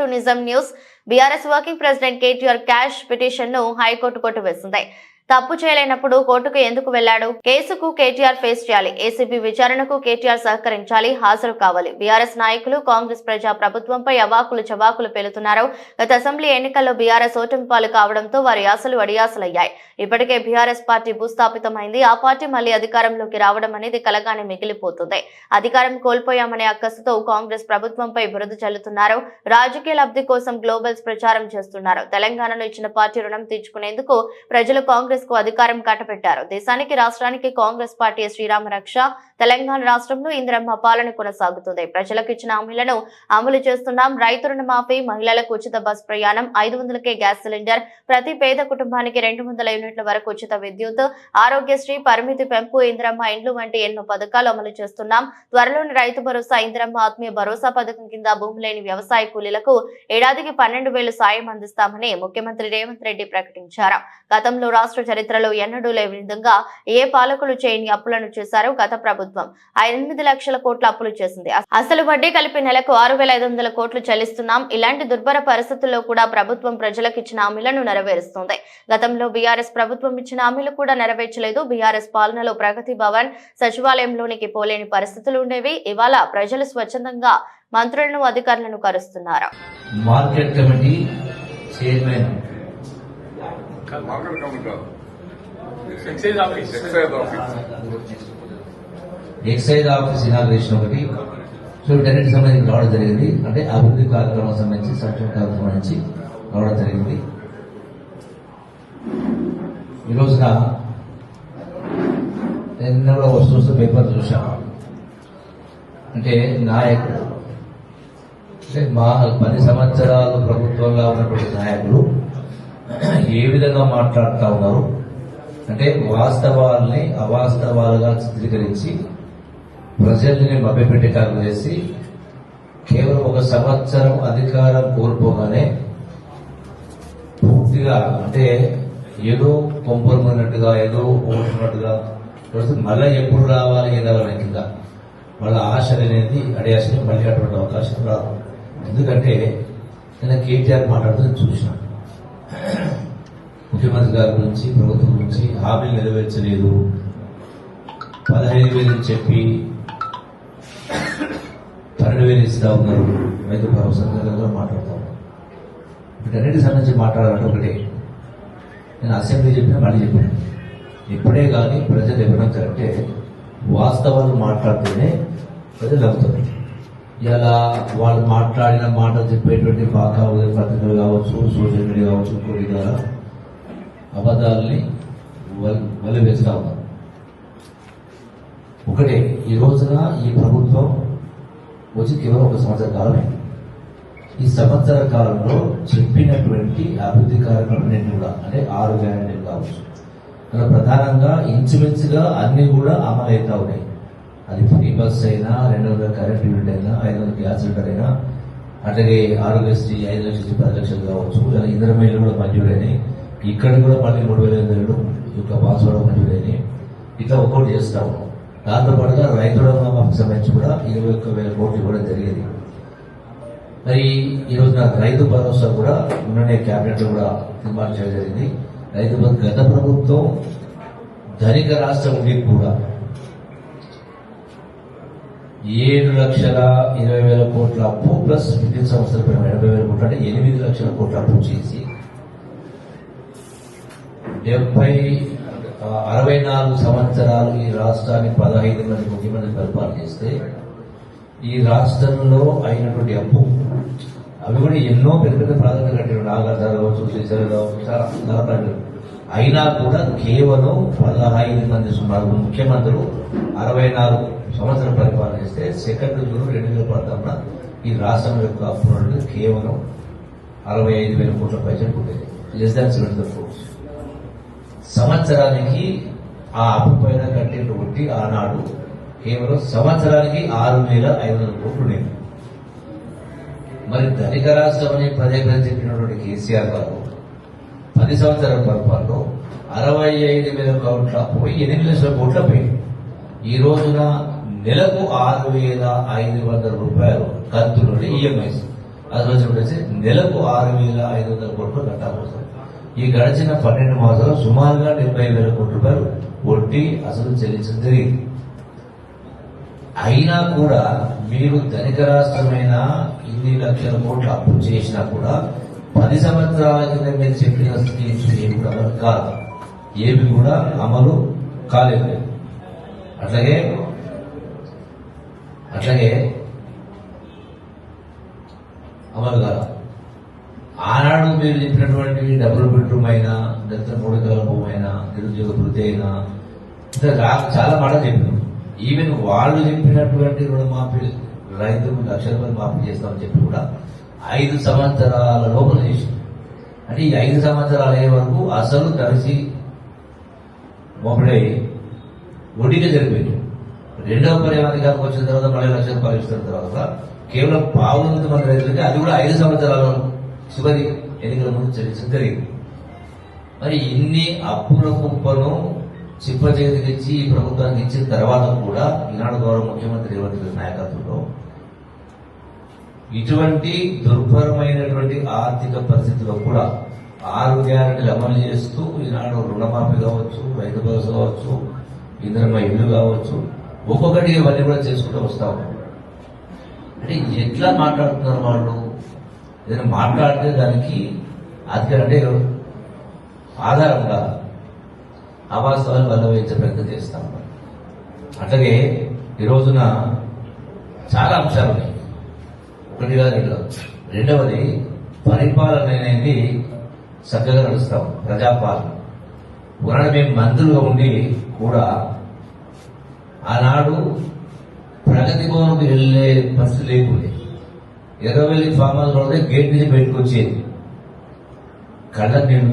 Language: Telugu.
To Nijam news. BRS working president KTR quash పిటిషన్ను హైకోర్టు కొట్టివేసింది. తప్పు చేయలేనప్పుడు కోర్టుకు ఎందుకు వెళ్ళాడు కేసుకు కేటీఆర్ ఫేస్ చేయాలి. ఏసీబీ విచారణకు కేటీఆర్ సహకరించాలి. హాజరు కావాలి. బీఆర్ఎస్ నాయకులు కాంగ్రెస్ ప్రజా ప్రభుత్వంపై అవాకులు చవాకులు పేలుతున్నారు. గత అసెంబ్లీ ఎన్నికల్లో బీఆర్ఎస్ ఓటమి పాలు కావడంతో వారి ఆశలు అడియాసలయ్యాయి. ఇప్పటికే బీఆర్ఎస్ పార్టీ భూస్థాపితమైంది. ఆ పార్టీ మళ్ళీ అధికారంలోకి రావడం అనేది కలగానే మిగిలిపోతుంది. అధికారం కోల్పోయామనే అక్కసుతో కాంగ్రెస్ ప్రభుత్వంపై బురద చల్లుతున్నారు. రాజకీయ లబ్ధి కోసం గ్లోబల్స్ ప్రచారం చేస్తున్నారు. తెలంగాణలో ఇచ్చిన పార్టీ రుణం తీర్చుకునేందుకు ప్రజలు కాంగ్రెస్ కాంగ్రెస్కు అధికారం కట్టబెట్టారు. దేశానికి రాష్ట్రానికి కాంగ్రెస్ పార్టీ శ్రీరామ రక్ష తెలంగాణ రాష్ట్రంలో ఇందిరమ్మ పాలన కొనసాగుతుంది. ప్రజలకు ఇచ్చిన హామీలను అమలు చేస్తున్నాం. రైతు రుణమాఫీ మహిళలకు ఉచిత బస్ ప్రయాణం ఐదు వందలకే గ్యాస్ సిలిండర్ ప్రతి పేద కుటుంబానికి రెండు వందల యూనిట్ల వరకు ఉచిత విద్యుత్ ఆరోగ్యశ్రీ పరిమితి పెంపు ఇందిరమ్మ ఇండ్లు వంటి ఎన్నో పథకాలు అమలు చేస్తున్నాం. త్వరలోని రైతు భరోసా ఇందిరమ్మ ఆత్మీయ భరోసా పథకం కింద భూమి లేని వ్యవసాయ కూలీలకు ఏడాదికి పన్నెండు సాయం అందిస్తామని ముఖ్యమంత్రి రేవంత్ రెడ్డి ప్రకటించారు. గతంలో రాష్ట్ర చరిత్రలో ఎన్నడూ లేని విధంగా ఏ పాలకులు చేయని అప్పులను చేశారు గత ప్రభుత్వం. ఆ ఎనిమిది లక్షల కోట్ల అప్పులు చేసింది. అసలు వడ్డీ కలిపి నెలకు ఆరు వేల ఐదు వందల కోట్లు చెల్లిస్తున్నాం. ఇలాంటి దుర్భర పరిస్థితుల్లో కూడా ప్రభుత్వం ప్రజలకు ఇచ్చిన హామీలను నెరవేరుస్తుంది. గతంలో బీఆర్ఎస్ ప్రభుత్వం ఇచ్చిన హామీలు కూడా నెరవేర్చలేదు. బీఆర్ఎస్ పాలనలో ప్రగతి భవన్ సచివాలయంలోనికి పోలేని పరిస్థితులు ఉండేవి. ఇవాళ ప్రజలు స్వచ్ఛందంగా మంత్రులను అధికారులను కరుస్తున్నారు. Market committee chairman. Market committee కాదు. ఎక్సైజ్ ఆఫీస్ ఎక్సైజ్ ఇనాగ్రేషన్ ఒకటి. సో వీటన్నిటి సంబంధించి రావడం జరిగింది. అంటే అభివృద్ధి కార్యక్రమం సంబంధించి సంక్షేమ కార్యక్రమం సంబంధించి రావడం జరిగింది. ఈ రోజున నేను నిన్న కూడా వస్తూ వస్తూ పేపర్ చూశాను. అంటే నాయకుడు అంటే మా పది సంవత్సరాలు ప్రభుత్వంగా ఉన్నటువంటి నాయకులు ఏ విధంగా మాట్లాడుతూ ఉన్నారు? అంటే వాస్తవాల్ని అవాస్తవాలుగా చిత్రీకరించి ప్రజల్ని మభ్యపెట్టే చేసి కేవలం ఒక సంవత్సరం అధికారం కోల్పోగానే పూర్తిగా అంటే ఏదో కొంపరమైనట్టుగా ఏదో పోతున్నట్టుగా మళ్ళీ ఎప్పుడు రావాలి ఏదవని కింద మళ్ళీ ఆశ అనేది అడియాసని మళ్ళీ అటువంటి అవకాశం రాదు. ఎందుకంటే నేను కేటీఆర్ మాట్లాడుతూ చూసినాను ముఖ్యమంత్రి గారి నుంచి ప్రభుత్వం గురించి హామీలు నెరవేర్చలేదు. పదహైదు వేలు చెప్పి పన్నెండు వేలు ఇస్తా ఉన్నారు. రైతు భరోసా దగ్గర మాట్లాడతాం వీటన్నిటి సంబంధించి మాట్లాడాలంటే ఒకటే. నేను అసెంబ్లీ చెప్పిన మళ్ళీ చెప్పాను. ఇప్పుడే కానీ ప్రజలు ఇవ్వడం కరెక్టే. వాస్తవాలు మాట్లాడితేనే ప్రజలు అవుతారు ఇలా వాళ్ళు మాట్లాడిన మాటలు చెప్పేటువంటి పాత పత్రికలు కావచ్చు సోషల్ మీడియా కావచ్చు కొన్ని ద్వారా అబద్ధాలని మళ్ళీ వేస్తా ఉన్నారు ఒకటే ఈ రోజున ఈ ప్రభుత్వం వచ్చి కేవలం ఒక సంవత్సర కాలమే ఈ సంవత్సర కాలంలో చెప్పినటువంటి అభివృద్ధి కార్యక్రమాలన్నీ కూడా అంటే ఆరు గ్యారెంటీలు కావచ్చు. అలా ప్రధానంగా ఇంచుమించుగా అన్ని కూడా అమలు అవుతా ఉన్నాయి. అది ఫ్రీ బస్ అయినా రెండు వందల కరెంట్ యూనిట్ అయినా ఐదు వందల గ్యాస్ సిలిండర్ అయినా అట్లాగే ఆరోగ్యశ్రీ ఐదు లక్షల పది లక్షలు కావచ్చు ఇలా ఇంధన మైలు కూడా మంజూరైనాయి. ఇక్కడ కూడా మళ్ళీ మూడు వేల ఎనిమిది వేలు యొక్క పాస్వర్డ్ మంజూరైనాయి ఇట్లా ఒక్కోటి చేస్తా ఉన్నాం దాంతోపాటుగా రైతు రుణమాఫీకి సంబంధించి కూడా ఇరవై ఒక్క వేల కోట్లు ఇవ్వడం జరిగేది. మరి ఈరోజు నాకు రైతు భరోసా కూడా ఉన్ననే క్యాబినెట్లో కూడా తీర్మానం చేయడం జరిగింది. రైతు గత ప్రభుత్వం ధనిక రాష్ట్రం ఉండి కూడా ఏడు లక్షల ఇరవై వేల కోట్ల అప్పు ప్లస్ విద్యుత్ సంస్థల పైన ఎనభై వేల కోట్లు అంటే ఎనిమిది లక్షల కోట్ల అప్పు చేసి డెబ్బై అరవై నాలుగు సంవత్సరాలు ఈ రాష్ట్రాన్ని పదహైదు మంది ముఖ్యమంత్రి పరిపాలన చేస్తే ఈ రాష్ట్రంలో అయినటువంటి అప్పు అవి కూడా ఎన్నో పెద్ద పెద్ద ప్రాధాన్యత కట్టారు నాగార్జున కావచ్చు శ్రీశైలం కావచ్చు చాలా నలభై అయినా కూడా కేవలం పదహైదు మంది సుమారు ముఖ్యమంత్రులు అరవై నాలుగు సంవత్సరం పరిపాలన చేస్తే సెకండ్ జూన్ రెండు వేల పడతామన్న ఈ రాష్ట్రం యొక్క అప్పు కేవలం అరవై ఐదు వేల కోట్ల పైసలు ఉండేది లెస్ దాన్ సెవెంటీ క్రోర్స్ సంవత్సరానికి ఆ అప్పు పైన కట్టేటువంటి ఆనాడు కేవలం సంవత్సరానికి ఆరు వేల ఐదు వందల కోట్లు ఉండేవి మరి ధనిక రాష్ట్రం అని పదే పదే చెప్పినటువంటి కేసీఆర్ గారు పది సంవత్సరాల పరిపాలనలో అరవై ఐదు వేల కోట్ల పోయి ఎనిమిది లక్షల కోట్ల పోయి. ఈ రోజున నెలకు ఆరు వేల ఐదు వందల రూపాయలు కంతులు ఈఎంఐస్ అది వచ్చి వచ్చేసి నెలకు ఆరు వేల ఐదు వందల కోట్లు కట్టాల్సి వస్తుంది. ఈ గడిచిన పన్నెండు మాసాలు సుమారుగా డెబ్బై వేల కోట్ల రూపాయలు వడ్డీ అసలు చెల్లించడం జరిగింది అయినా కూడా మీరు ధనిక రాష్ట్రమైన ఇన్ని లక్షల కోట్లు అప్పు చేసినా కూడా పది సంవత్సరాల కింద మీరు చెప్పిన స్కీమ్స్ ఏమి కూడా అమలు కాదు. ఏమి కూడా అమలు కాలేదు. అట్లాగే అట్లాగే అమలు కాదు ఆనాడు మీరు చెప్పినటువంటి డబుల్ బెడ్రూమ్ అయినా దళిత మూడు ఎకరాల భూమి అయినా నిరుద్యోగ వృద్ధి అయినా ఇంకా రా- చాలా మాటలు చెప్పాను ఈవెన్ వాళ్ళు చెప్పినటువంటి రుణమాఫీ రైతులకు లక్ష రూపాయలు మాఫీ చేస్తామని చెప్పి కూడా ఐదు సంవత్సరాల లోపల చేసి అంటే ఈ ఐదు సంవత్సరాలు అయ్యే వరకు అసలు కలిసి మొబడై వడ్డీగా జరిపోయింది రెండవ పర్యావరణానికి వచ్చిన తర్వాత మళ్ళీ లక్ష రూపాయలు ఇస్తున్న తర్వాత కేవలం పావులంత మంది రైతులకి అది కూడా ఐదు సంవత్సరాల చివరి ఎన్నికల ముందు చెల్లించడం జరిగింది మరి ఇన్ని అప్పుల కుప్పను చిప్ప చేతికి ఈ ప్రభుత్వానికి ఇచ్చిన తర్వాత కూడా ఈనాడు గౌరవ ముఖ్యమంత్రి రేవంత్ నాయకత్వంలో ఇటువంటి దుర్భరమైనటువంటి ఆర్థిక పరిస్థితిలో కూడా ఆరు గ్యారెంటీలు అమలు చేస్తూ ఈనాడు రుణమాఫీ కావచ్చు రైతు భరోసా కావచ్చు ఇంద్రమ ఇల్లు కావచ్చు ఒక్కొక్కటి ఇవన్నీ కూడా చేసుకుంటూ వస్తా ఉన్నాం అంటే ఎట్లా మాట్లాడుతున్నారు వాళ్ళు? ఏదైనా మాట్లాడితే దానికి అంటే ఆధారంగా అవాస్తవాలు వల్ల ప్రయత్నం చేస్తాం. అట్లాగే ఈ రోజున చాలా అంశాలు ఉన్నాయి. ఒకటి కాదు రెండు. రెండవది పరిపాలన అనేది చక్కగా నడుస్తాం. ప్రజాపాలన. పురాణ మేము మంత్రులుగా ఉండి కూడా ఆనాడు ప్రగతి భవన్కు వెళ్ళే పరిస్థితి లేకుండా. ఎర్రవెల్లి ఫామ్ హౌస్ రోడ్డే గేట్ నుంచి బయటకు వచ్చేది కళ్ళ నేను